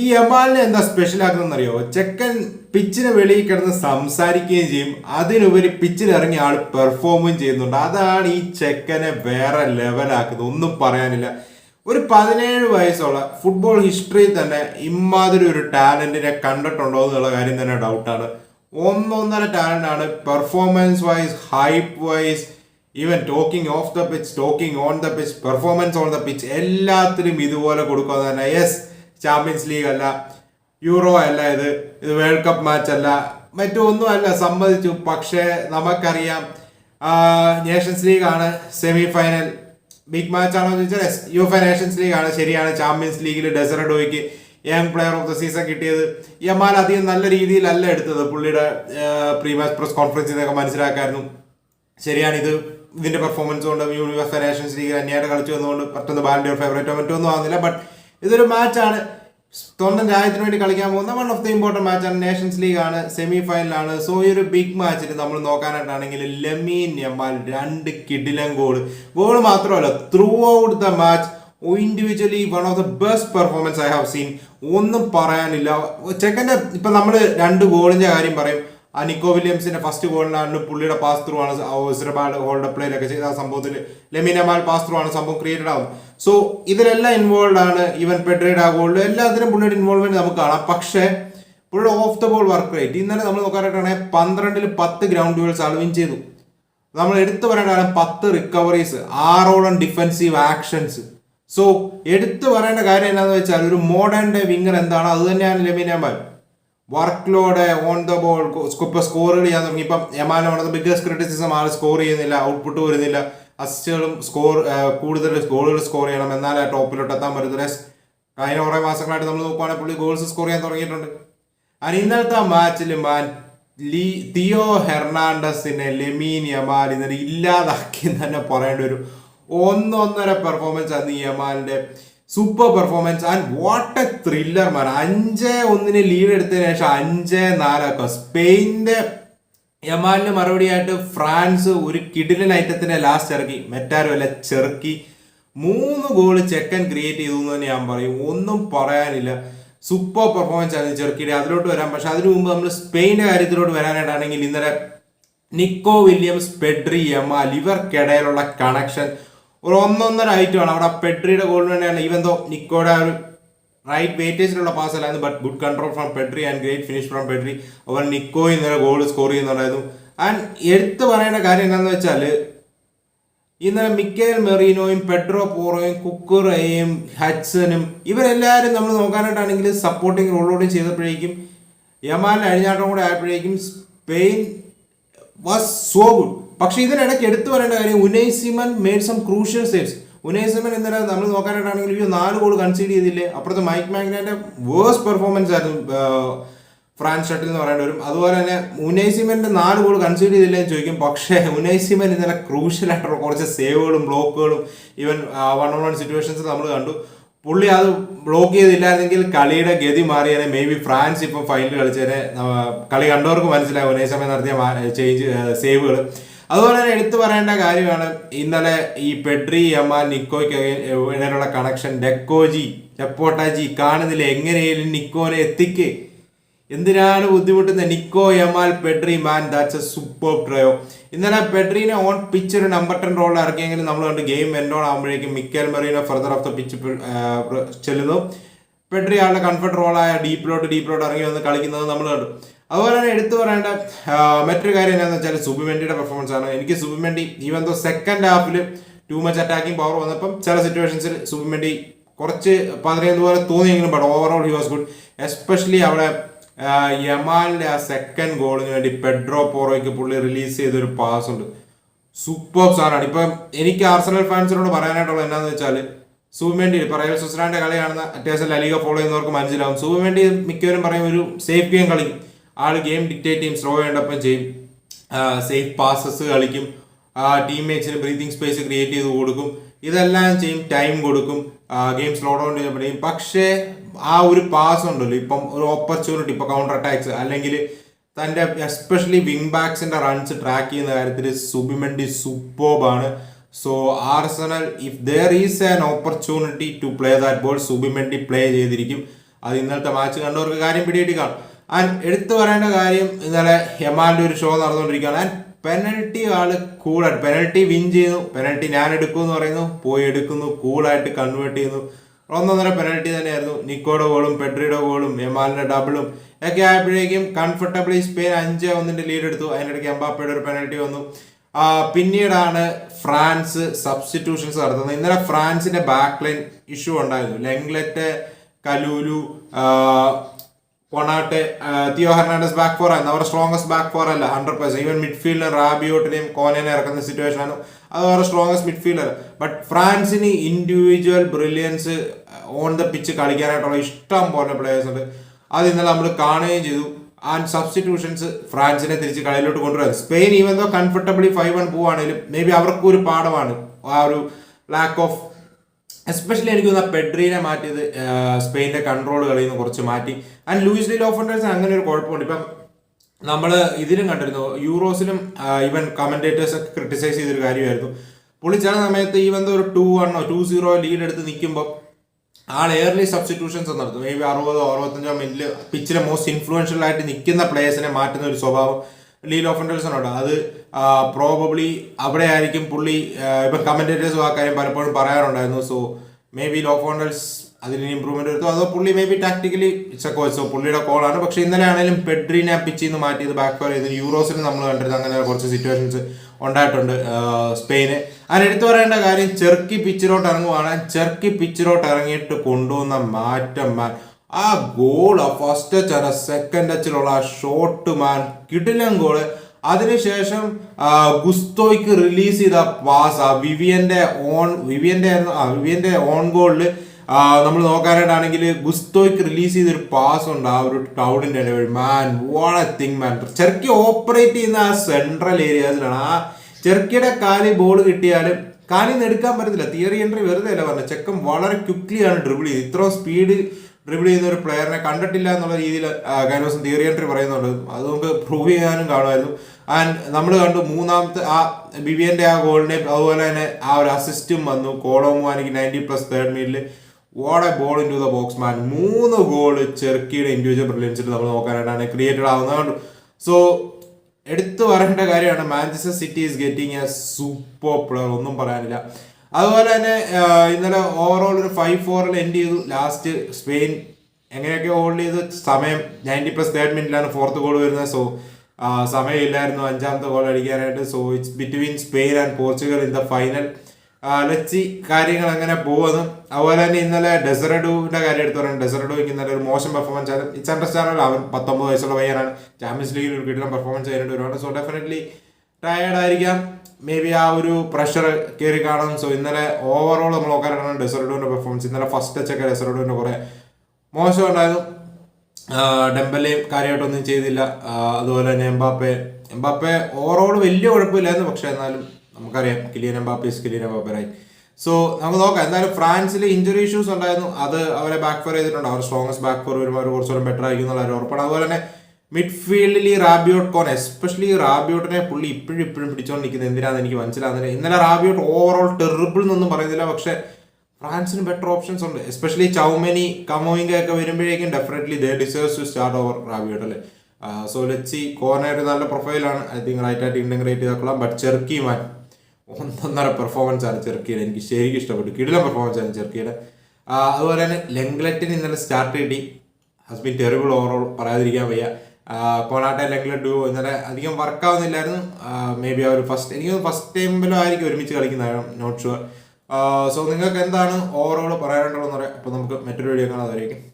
ഈ യമാലിനെ എന്താ സ്പെഷ്യൽ അറിയോ ചെക്കൻ പിച്ചിന് വെളിയിൽ കിടന്ന് സംസാരിക്കുകയും ചെയ്യും. അതിനുപരി പിച്ചിൽ ഇറങ്ങി ആൾ പെർഫോമും ചെയ്യുന്നുണ്ട്. അതാണ് ഈ ചെക്കനെ വേറെ ലെവലാക്കുന്നത് ഒന്നും പറയാനില്ല. ഒരു പതിനേഴ് വയസ്സുള്ള ഫുട്ബോൾ ഹിസ്റ്ററിയിൽ തന്നെ ഇമാതിരി ഒരു ടാലന്റിനെ കണ്ടിട്ടുണ്ടോ എന്നുള്ള കാര്യം തന്നെ ഡൗട്ടാണ് ഒന്നൊന്നര ടാലന്റ് ആണ്. Performance wise hype wise even talking off the pitch talking on the pitch performance on the pitch എല്ലാത്തിലും ഇതുപോലെ കൊടുക്കുക തന്നെ. യെസ് ചാമ്പ്യൻസ് ലീഗ് അല്ല യൂറോ അല്ല ഇത് ഇത് വേൾഡ് കപ്പ് മാച്ച് അല്ല മറ്റൊന്നും അല്ല സമ്മതിച്ചു. പക്ഷേ നമുക്കറിയാം നേഷൻസ് ലീഗാണ് സെമി ഫൈനൽ ബിഗ് മാച്ച് ആണോ എന്ന് ചോദിച്ചാൽ യുഎഫ നേഷൻസ് ലീഗ് ആണ്. ശരിയാണ് ചാമ്പ്യൻസ് ലീഗിൽ ഡെസറഡോയ്ക്ക് young player of the season കിട്ടിയത്. യമാൽ അധികം നല്ല രീതിയിലല്ല എടുത്തത്. പുള്ളിയുടെ പ്രീ മാച്ച് പ്രസ് കോൺഫറൻസിൽ നിന്നൊക്കെ മനസ്സിലാക്കായിരുന്നു. ശരിയാണ് ഇത് ഇതിന്റെ പെർഫോമൻസ് കൊണ്ട് യൂണിവേഴ്സ് നേഷൻസ് ലീഗിൽ തന്നെയായിട്ട് കളിച്ചു വന്നുകൊണ്ട് പെട്ടെന്ന് ബാലിന്റെ ഫേവറേറ്റോ മറ്റോ ഒന്നും ആവുന്നില്ല. ബട്ട് ഇതൊരു മാച്ചാണ്. സ്വന്തം രാജ്യത്തിന് വേണ്ടി കളിക്കാൻ പോകുന്ന വൺ ഓഫ് ദി ഇമ്പോർട്ടന്റ് മാച്ചാണ് നേഷൻസ് ലീഗ് ആണ് സെമി ഫൈനലാണ് സോ ഈ ഒരു ബിഗ് മാച്ചിൽ നമ്മൾ നോക്കാനായിട്ടാണെങ്കിൽ ലെമീൻ യമാൽ രണ്ട് കിഡിലൻ ഗോൾ ഗോൾ മാത്രമല്ല throughout the match individually one of the best performance I have seen ഒന്നും പറയാനില്ല. ചെക്കന്റെ ഇപ്പം നമ്മൾ രണ്ട് ഗോളിന്റെ കാര്യം പറയും. ആ നിക്കോ വില്യംസിന്റെ ഫസ്റ്റ് ഗോളിനാണ് പുള്ളിയുടെ പാസ് ത്രൂ ആണ് സിറബാൾ ഹോൾഡ് പ്ലേയിലൊക്കെ ചെയ്ത ആ സംഭവത്തിൽ ലെമിനമാൽ പാസ് ത്രൂ ആണ് സംഭവം ക്രിയേറ്റഡ് ആവുന്നത്. സോ ഇതിലെല്ലാം ഇൻവോൾവ് ആണ്. ഈവൻ പെഡ്രയുടെ ആ ഗോളിൽ എല്ലാത്തിനും പുള്ളിയുടെ ഇൻവോൾവ്മെന്റ് നമുക്ക് കാണാം. പക്ഷേ പുള്ളിയുടെ off the ball work rate ഇന്നലെ നമ്മൾ നോക്കാനായിട്ടാണെങ്കിൽ പന്ത്രണ്ടിൽ പത്ത് ഗ്രൗണ്ട് ഡ്യൂൾസ് ആൾ വിൻ ചെയ്തു. നമ്മൾ എടുത്തു പറയേണ്ടതാണ് പത്ത് റിക്കവറീസ് ആറോളം ഡിഫൻസീവ് ആക്ഷൻസ് സോ എടുത്തു പറയേണ്ട കാര്യം എന്താണെന്ന് വെച്ചാൽ ഒരു മോഡേൺ ഡേ വിങ്ങർ എന്താണ്? അത് തന്നെയാണ് Lamine Yamal work load on the ball ഇപ്പൊ സ്കോറുകൾ ചെയ്യാൻ തുടങ്ങി. ഇപ്പം എമാൻ വൺ ബിഗ്ഗസ്റ്റ് ക്രിറ്റിസിസം ആൾ സ്കോർ ചെയ്യുന്നില്ല ഔട്ട്പുട്ട് വരുന്നില്ല. അസിസ്റ്റുകളും സ്കോർ കൂടുതൽ ഗോളുകൾ സ്കോർ ചെയ്യണം. എന്നാലേ ടോപ്പിലോട്ട് എത്താൻ പറ്റുന്നത് കഴിഞ്ഞ കുറേ മാസങ്ങളായിട്ട് നമ്മൾ നോക്കുവാണെങ്കിൽ പുള്ളി ഗോൾസ് സ്കോർ ചെയ്യാൻ തുടങ്ങിയിട്ടുണ്ട്. അതിന് ഇന്നലത്തെ മാച്ചിൽ മാൻ ലീ തിയോ ഹെർണാണ്ടസിനെ ലെമീൻ യമാൽ ഇന്നലെ ഇല്ലാതാക്കി തന്നെ പറയേണ്ട ഒരു ഒന്നൊന്നര പെർഫോമൻസ് ആണ് യമാലിന്റെ super performance and what a thriller man അഞ്ച് ഒന്നിന് ലീഡ് എടുത്തതിന് ശേഷം അഞ്ച് നാലൊക്കെ സ്പെയിനിന്റെ യമാലിന് മറുപടിയായിട്ട് ഫ്രാൻസ് ഒരു കിടിലൻ ഐറ്റത്തിനെ ലാസ്റ്റ് ഇറക്കി. മെറ്റാരോ അല്ല ചെറുക്കി. മൂന്ന് ഗോൾ ചെക്കൻ ക്രിയേറ്റ് ചെയ്തു എന്ന് തന്നെ ഞാൻ പറയും. ഒന്നും പറയാനില്ല. സൂപ്പർ പെർഫോമൻസ് ആയിരുന്നു ചെറുക്കിയുടെ. അതിലോട്ട് വരാം. പക്ഷെ അതിനു മുമ്പ് നമ്മൾ സ്പെയിന്റെ കാര്യത്തിലോട്ട് വരാനായിട്ടാണെങ്കിൽ ഇന്നലെ നിക്കോ വില്യംസ് പെഡ്രി യമാൽ ഇവർക്കിടയിലുള്ള കണക്ഷൻ ഒരു ഒന്നൊന്നര ഐറ്റമാണ് അവിടെ പെട്രിയുടെ ഗോൾ വേണ്ടിയാണ് ഈവൻ ദോ നിക്കോയുടെ ഒരു റൈറ്റ് വെയിറ്റേജിലുള്ള പാസ് അല്ലായിരുന്നു but good control from Pedri and great finish from Pedri our Nico ഇന്നലെ ഗോൾ സ്കോർ ചെയ്യുന്നുണ്ടായിരുന്നു. ആൻഡ് എടുത്തു പറയേണ്ട കാര്യം എന്താണെന്ന് വെച്ചാൽ ഇന്നലെ മിക്കേൽ മെറീനോയും പെട്രോ പോറോയും കുക്കുറയും ഹഡ്സനും ഇവരെല്ലാവരും നമ്മൾ നോക്കാനായിട്ടാണെങ്കിൽ സപ്പോർട്ടിങ് റോളോടും ചെയ്തപ്പോഴേക്കും യമാലിന് അഴിഞ്ഞാട്ടം കൂടെ ആയപ്പോഴേക്കും സ്പെയിൻ വാസ് സോ ഗുഡ് പക്ഷെ ഇതിനിടയ്ക്ക് എടുത്തു പറയേണ്ട കാര്യം Unai Simon made some crucial saves Unai Simon ഇന്നലെ നമ്മൾ നോക്കാനായിട്ടാണെങ്കിൽ ഈ നാല് ഗോൾ കൺസീഡ് ചെയ്തില്ലേ? അപ്പുറത്തെ മൈക്ക് മാഗ്നന്റെ വേഴ്സ് പെർഫോമൻസ് ആയിരുന്നു ഫ്രാൻസ് ഷട്ടിൽ എന്ന് പറയേണ്ടി വരും. അതുപോലെ തന്നെ ഉനൈസിമന്റെ നാല് ഗോൾ കൺസീഡ് ചെയ്തില്ല എന്ന് ചോദിക്കും. പക്ഷേ ഉനൈസിമൻ ഇന്നലെ ക്രൂഷ്യൽ ആയിട്ടുള്ള കുറച്ച് സേവുകളും ബ്ലോക്കുകളും ഈവൻ വൺ വൺ സിറ്റുവേഷൻസ് നമ്മൾ കണ്ടു. പുള്ളി അത് ബ്ലോക്ക് ചെയ്തില്ലായിരുന്നെങ്കിൽ കളിയുടെ ഗതി മാറിയേനെ. മേ ബി ഫ്രാൻസ് ഇപ്പം ഫൈനൽ കളിച്ചേനെ. കളി കണ്ടവർക്ക് മനസ്സിലാവും. ഉനൈസിമൻ നടത്തിയ ചേഞ്ച് സേവുകൾ അതുപോലെ തന്നെ എടുത്തു പറയേണ്ട കാര്യമാണ്. ഇന്നലെ ഈ പെഡ്രി യമാൻ നിക്കോയ്ക്ക് ഇടയിലുള്ള കണക്ഷൻ ഡെക്കോജി ലെപ്പോട്ടാജി കാണുന്നില്ല? എങ്ങനെയും നിക്കോനെ എത്തിക്ക്. എന്തിനാണ് ബുദ്ധിമുട്ടുന്നത്? Nico Yamal Pedri man that's a super trio ഇന്നലെ പെഡ്രീനെ ഓൺ പിച്ച് ഒരു നമ്പർ ടെൻ റോളിൽ ഇറക്കിയെങ്കിലും നമ്മൾ കണ്ട്. ഗെയിം എൻഡോൺ ആകുമ്പോഴേക്കും Mikel Merino further off the pitch ചെല്ലുന്നു. പെഡ്രി ആളുടെ കംഫർട്ട് റോളായ ഡീപ്പിലോട്ട് ഡീപ്പിലോട്ട് ഇറങ്ങി വന്ന് കളിക്കുന്നത് നമ്മൾ കണ്ടു. അതുപോലെ തന്നെ എടുത്തു പറയേണ്ട മറ്റൊരു കാര്യം എന്താണെന്ന് വെച്ചാൽ സുബിമെൻഡിയുടെ പെർഫോമൻസ് ആണ്. എനിക്ക് സുബിമെൻഡി ഈവൻ ദോ സെക്കൻഡ് ഹാഫിൽ ടു മച്ച് അറ്റാക്കിംഗ് പവർ വന്നപ്പം ചില സിറ്റുവേഷൻസിൽ സുബിമെൻഡി കുറച്ച് പതിനേഴ് പോലെ തോന്നിയെങ്കിലും but overall he was good especially അവിടെ യമാലിന്റെ ആ സെക്കൻഡ് ഗോളിന് വേണ്ടി പെഡ്രോ പോറോയ്ക്ക് പുള്ളി റിലീസ് ചെയ്തൊരു പാസ് ഉണ്ട്. സൂപ്പർ സാറാണ് ഇപ്പം എനിക്ക് ആർസണൽ ഫാൻസിനോട് പറയാനായിട്ടുള്ളത് എന്താണെന്ന് വെച്ചാൽ സൂബിമെൻഡി ഇപ്പോൾ റയൽ സുസ്രാന്റെ കളിയാണെന്ന് അത്യാവശ്യം ലലിക ഫോളോ ചെയ്യുന്നവർക്ക് മനസ്സിലാവും. സൂബിമെൻഡി മിക്കവരും പറയും ഒരു സേഫ് ഗെയിം കളിക്കും. ആൾ ഗെയിം ഡിക്റ്റേറ്റ് ചെയ്യും സ്ലോ ചെയ്യേണ്ടപ്പം ചെയ്യും. സേഫ് പാസസ് കളിക്കും. ടീംമേറ്റ്സിന് ബ്രീതിങ് സ്പേസ് ക്രിയേറ്റ് ചെയ്ത് കൊടുക്കും. ഇതെല്ലാം ചെയ്യും ടൈം കൊടുക്കും. ഗെയിം സ്ലോ ഡൗൺ ചെയ്യും. പക്ഷേ ആ ഒരു പാസ് ഉണ്ടല്ലോ. ഇപ്പം ഒരു ഓപ്പർച്യൂണിറ്റി ഇപ്പം കൗണ്ടർ അറ്റാക്സ് അല്ലെങ്കിൽ തന്റെ എസ്പെഷ്യലി വിങ് ബാക്സിന്റെ റൺസ് ട്രാക്ക് ചെയ്യുന്ന കാര്യത്തിൽ Zubimendi സൂപ്പോബാണ് so Arsenal if there is an opportunity to play that ball Zubimendi play ചെയ്തിരിക്കും. അത് ഇന്നലത്തെ മാച്ച് കണ്ടവർക്ക് കാര്യം പിടിയിട്ട് കാണും. ആൻഡ് എടുത്തു പറയേണ്ട കാര്യം ഇന്നലെ യമാലിന്റെ ഒരു ഷോ നടന്നുകൊണ്ടിരിക്കുകയാണ്. ആൻഡ് പെനൽറ്റി ആൾ കൂളായിട്ട് പെനൽറ്റി വിൻ ചെയ്യുന്നു. പെനൽറ്റി ഞാൻ എടുക്കുമെന്ന് പറയുന്നു. പോയി എടുക്കുന്നു. കൂളായിട്ട് കൺവേർട്ട് ചെയ്യുന്നു. ഒന്നൊന്നര പെനൽറ്റി തന്നെയായിരുന്നു. നിക്കോയുടെ ഗോളും പെഡ്രിയുടെ ഗോളും യമാലിന്റെ ഡബിളും ഒക്കെ ആയപ്പോഴേക്കും കംഫർട്ടബിളി സ്പെയിൻ അഞ്ച് ഒന്നിന്റെ ലീഡ് എടുത്തു. അതിനിടയ്ക്ക് എംബാപ്പയുടെ ഒരു പെനൽറ്റി വന്നു. പിന്നീടാണ് ഫ്രാൻസ് സബ്സ്റ്റിറ്റ്യൂഷൻസ് നടത്തുന്നത്. ഇന്നലെ ഫ്രാൻസിന്റെ ബാക്ക് ലൈൻ ഇഷ്യൂ ഉണ്ടായിരുന്നു. Lenglet Kalulu Konate Theo Hernandez back four ആയിരുന്നു. അവരുടെ സ്ട്രോങ്സ്റ്റ് ബാക്ക് ഫോർ അല്ല ഹൺഡ്രഡ് പെർസെന്റ് ഈവൻ മിഡ്ഫീൽഡർ റാബിയോട്ടിനെയും കോനേനെ ഇറക്കുന്ന സിറ്റുവേഷൻ ആണ്. അത് അവരുടെ strongest midfielder but ഫ്രാൻസിന് individual brilliance on the pitch കളിക്കാനായിട്ടുള്ള ഇഷ്ടം പോലെ പ്ലേയേഴ്സ് ഉണ്ട്. അത് ഇന്നലെ നമ്മൾ കാണുകയും ചെയ്തു. ആൻഡ് സബ്സ്റ്റിറ്റ്യൂഷൻസ് ഫ്രാൻസിനെ തിരിച്ച് കളിയിലോട്ട് കൊണ്ടുവരാം Spain even though comfortably five one പോവാണെങ്കിലും maybe അവർക്കും ഒരു പാഠമാണ്. ആ ഒരു ലാക്ക് ഓഫ് എസ്പെഷ്യലി എനിക്ക് തോന്നുന്ന പെഡ്രീനെ മാറ്റിയത് സ്പെയിനിന്റെ കൺട്രോൾ കളിയിൽ നിന്ന് കുറച്ച് മാറ്റി. ആൻഡ് ലൂയിസ് ഡി ലോഫൻഡേഴ്സ് അങ്ങനെ ഒരു കുഴപ്പമുണ്ട് ഇപ്പം നമ്മൾ ഇതിലും കണ്ടിരുന്നു യൂറോസിലും ഈവൻ കമന്റേറ്റേഴ്സ് ഒക്കെ ക്രിട്ടിസൈസ് ചെയ്തൊരു കാര്യമായിരുന്നു. പുള്ളി ചില സമയത്ത് ഈവൻ ഒരു ടു വണ്ണോ ടു സീറോ ലീഡ് എടുത്ത് നിൽക്കുമ്പോൾ ആൾ എയർലി സബ്സ്റ്റിറ്റ്യൂഷൻസ് നടത്തും. മേ ബി അറുപതോ അറുപത്തഞ്ചോ മിനിറ്റ് പിച്ചിലെ മോസ്റ്റ് ഇൻഫ്ലുവൻഷ്യൽ ആയിട്ട് നിൽക്കുന്ന പ്ലേയേഴ്സിനെ മാറ്റുന്ന ഒരു സ്വഭാവം ലീൽ ഓഫൻഡേഴ്സിനുണ്ട് അത് പ്രോബബ്ലി അവിടെ ആയിരിക്കും പുള്ളി ഇപ്പം കമന്റേറ്റേഴ്സ് ആ കാര്യം പലപ്പോഴും പറയാറുണ്ടായിരുന്നു. സോ മേ ബി ലോ ഫോണ്ടേഴ്സ് അതിന് ഇമ്പ്രൂവ്മെന്റ് വരുത്തും അതോ പുള്ളി maybe tactically coach so പുള്ളിയുടെ കോളാണ് പക്ഷെ ഇന്നലെ ആണെങ്കിലും പെഡ്രീനെ പിച്ചിൽ നിന്ന് മാറ്റിയത് ബാക്ക് ഫയർ ചെയ്ത്. യൂറോസിന് നമ്മൾ കണ്ടിരുന്നത് അങ്ങനെ കുറച്ച് സിറ്റുവേഷൻസ് ഉണ്ടായിട്ടുണ്ട് സ്പെയിന്. അതിന് എടുത്തു പറയേണ്ട കാര്യം ചെറുക്കി പിച്ചിലോട്ട് ഇറങ്ങുവാണ്. ചെറുക്കി പിച്ചിലോട്ട് ഇറങ്ങിയിട്ട് കൊണ്ടുവന്ന മാറ്റം മാൻ. ആ ഗോൾ ആ ഫസ്റ്റ് ടച്ച് ആണ് സെക്കൻഡ് ടച്ചിലുള്ള ആ ഷോട്ട് മാൻ കിടിലൻ ഗോൾ അതിനുശേഷം ഗുസ്തോയ്ക്ക് റിലീസ് ചെയ്ത പാസ് ആ വിവിയന്റെ ഓൺ വിവിയന്റെ ആ വിവിയന്റെ ഓൺ ഗോളിൽ നമ്മൾ നോക്കാനായിട്ടാണെങ്കിൽ ഗുസ്തോയ്ക്ക് റിലീസ് ചെയ്തൊരു പാസ് ഉണ്ട്. ആ ഒരു ടൗണിന്റെ man what a thing man Cherki operate ചെയ്യുന്ന ആ സെൻട്രൽ ഏരിയാസിലാണ് ആ ചെറുക്കിയുടെ കാലി ബോൾ കിട്ടിയാലും കാലിൽ നിന്ന് എടുക്കാൻ പറ്റത്തില്ല. തിയറി എൻട്രി വെറുതെ അല്ല പറഞ്ഞത്. ചെക്കൻ വളരെ ക്വിക്ലി ആണ് ഡ്രിബിൾ ചെയ്ത്. ഇത്രയും സ്പീഡ് ഡ്രിബിൾ ചെയ്യുന്ന ഒരു പ്ലെയറിനെ കണ്ടിട്ടില്ല എന്നുള്ള രീതിയിൽ ദിവസം തിയറി എൻട്രി പറയുന്നുണ്ട്. അത് നമുക്ക് പ്രൂവ് ചെയ്യാനും കാണുമായിരുന്നു. ആൻഡ് നമ്മൾ കണ്ടു മൂന്നാമത്തെ ആ ബിബിയന്റെ ആ ഗോളിനെ അതുപോലെ തന്നെ ആ ഒരു അസിസ്റ്റും വന്നു. കോളോമുവാനിക്ക് നയന്റി പ്ലസ് തേർഡ് മിനിറ്റിൽ what a ball into the box man മൂന്ന് ഗോൾ ചെറുക്കിയുടെ ഇൻഡിവിജ്വൽ ബ്രില്യൻസിൽ നമ്മൾ നോക്കാനായിട്ടാണ് ക്രിയേറ്റഡ് ആവുന്നത്. സോ എടുത്തു പറയേണ്ട കാര്യമാണ് Manchester City is getting a super player ഒന്നും പറയാനില്ല. അതുപോലെ തന്നെ ഇന്നലെ ഓവറോൾ ഒരു ഫൈവ് ഫോറിൽ എൻഡ് ചെയ്തു. ലാസ്റ്റ് സ്പെയിൻ എങ്ങനെയൊക്കെ ഹോൾഡ് ചെയ്ത്. സമയം നയന്റി പ്ലസ് തേർഡ് മിനിറ്റിലാണ് ഫോർത്ത് ഗോൾ വരുന്നത്. സോ സമയമില്ലായിരുന്നു. അഞ്ചാമത്തെ goal അടിക്കാനായിട്ട്. So it's between Spain and Portugal in the final Lachi കാര്യങ്ങൾ അങ്ങനെ പോകുന്നു. അതുപോലെ തന്നെ ഇന്നലെ ഡെസറഡുവിന്റെ കാര്യം എടുത്തു പറയുന്നത് ഡെസറഡുവിക്ക് ഇന്നലെ ഒരു മോശം പെർഫോമൻസ് ആയിരുന്നു. ഇറ്റ്സ് അണ്ടർസ്റ്റാൻഡബിൾ അവൻ പത്തൊമ്പത് വയസ്സുള്ള പയ്യനാണ്. ചാമ്പ്യൻസ് ലീഗിൽ ഒരു കിട്ടുന്ന പെർഫോമൻസ് ചെയ്യേണ്ടി ഒരുപാട്. സോ ഡെഫിനറ്റ്ലി ടയേർഡ് ആയിരിക്കാം. മേ ബി ആ ഒരു പ്രഷർ കയറി കാണും. സോ ഇന്നലെ ഓവറോൾ നമ്മൾ നോക്കാനാണ് ഡെസറഡുവിന്റെ പെർഫോമൻസ് ഇന്നലെ ഫസ്റ്റ് ടച്ചൊക്കെ ഡെസറഡുവിന്റെ കുറെ മോശം ഉണ്ടായിരുന്നു. ഡെമ്പലെയും കാര്യമായിട്ടൊന്നും ചെയ്തില്ല. അതുപോലെ തന്നെ എംബാപ്പെ. എംബാപ്പെ ഓവറോൾ വലിയ കുഴപ്പമില്ലായിരുന്നു. പക്ഷേ എന്നാലും നമുക്കറിയാം Kylian Mbappe is Kylian Mbappe so നമുക്ക് നോക്കാം. എന്തായാലും ഫ്രാൻസിൽ ഇഞ്ചുറി ഇഷ്യൂസ് ഉണ്ടായിരുന്നു. അത് അവരെ ബാക്ക് ഫോർ ചെയ്തിട്ടുണ്ട്. അവർ സ്ട്രോങ്സ്റ്റ് ബാക്ക് ഫോർ വരുമ്പോൾ അവർ കുറച്ചുകൂടെ ബെറ്റർ ആയിരിക്കും എന്നുള്ള ഉറപ്പാണ്. അതുപോലെ തന്നെ മിഡ്ഫീൽഡിൽ ഈ റാബിയോട്ട് കോൺ എസ്പെഷ്യലി റാബിയോട്ടിനെ പുള്ളി ഇപ്പോഴും ഇപ്പോഴും പിടിച്ചോണ്ടിരിക്കുന്നത് എന്തിനാണെന്ന് എനിക്ക് മനസ്സിലാകുന്നില്ല ഇന്നലെ റാബിയോട്ട് ഓവറോൾ ടെറിബിൾ എന്നൊന്നും പറയുന്നില്ല. പക്ഷേ ഫ്രാൻസിന് ബെറ്റർ ഓപ്ഷൻസ് ഉണ്ട്. എസ്പെഷ്യലി ചൗമനി കമോയിങ്ക ഒക്കെ വരുമ്പോഴേക്കും definitely they deserves to start over Rabiot അല്ലേ? സോ ലെറ്റ്സി കോർണർ ഒരു നല്ല പ്രൊഫൈലാണ് ഐ തിങ്ക് റൈറ്റ് ആയിട്ട് ഇന്റഗ്രേറ്റ് ചെയ്താൽ ബട്ട് ചെറുക്കി മാൻ ഒന്നൊന്നര പെർഫോമൻസ് ആണ് ചെറുക്കിയുടെ. എനിക്ക് ശരിക്കും ഇഷ്ടപ്പെട്ടു. കിടില പെർഫോമൻസ് ആണ് ചെറുക്കിയുടെ. അതുപോലെ തന്നെ ലെങ്ലറ്റിന് ഇന്നലെ സ്റ്റാർട്ട് കിട്ടി. ഹസ് ബിൻ ടെറിബിൾ ഓവറോൾ പറയാതിരിക്കാൻ വയ്യ. കോണാട്ടെ ലെങ്ലറ്റ് ഡുവോ ഇന്നലെ അധികം വർക്ക് ആവുന്നില്ലായിരുന്നു. മേ ബി ആ ഒരു ഫസ്റ്റ് എനിക്ക് ഫസ്റ്റ് ടൈമിലും ആയിരിക്കും ഒരുമിച്ച് കളിക്കുന്നതാണ് നോട്ട് ഷുവർ സോ നിങ്ങൾക്ക് എന്താണ് ഓവറോൾ പറയാനുള്ളതെന്ന് പറയാം. അപ്പോൾ നമുക്ക് മറ്റൊരു വീഡിയോ ബൈ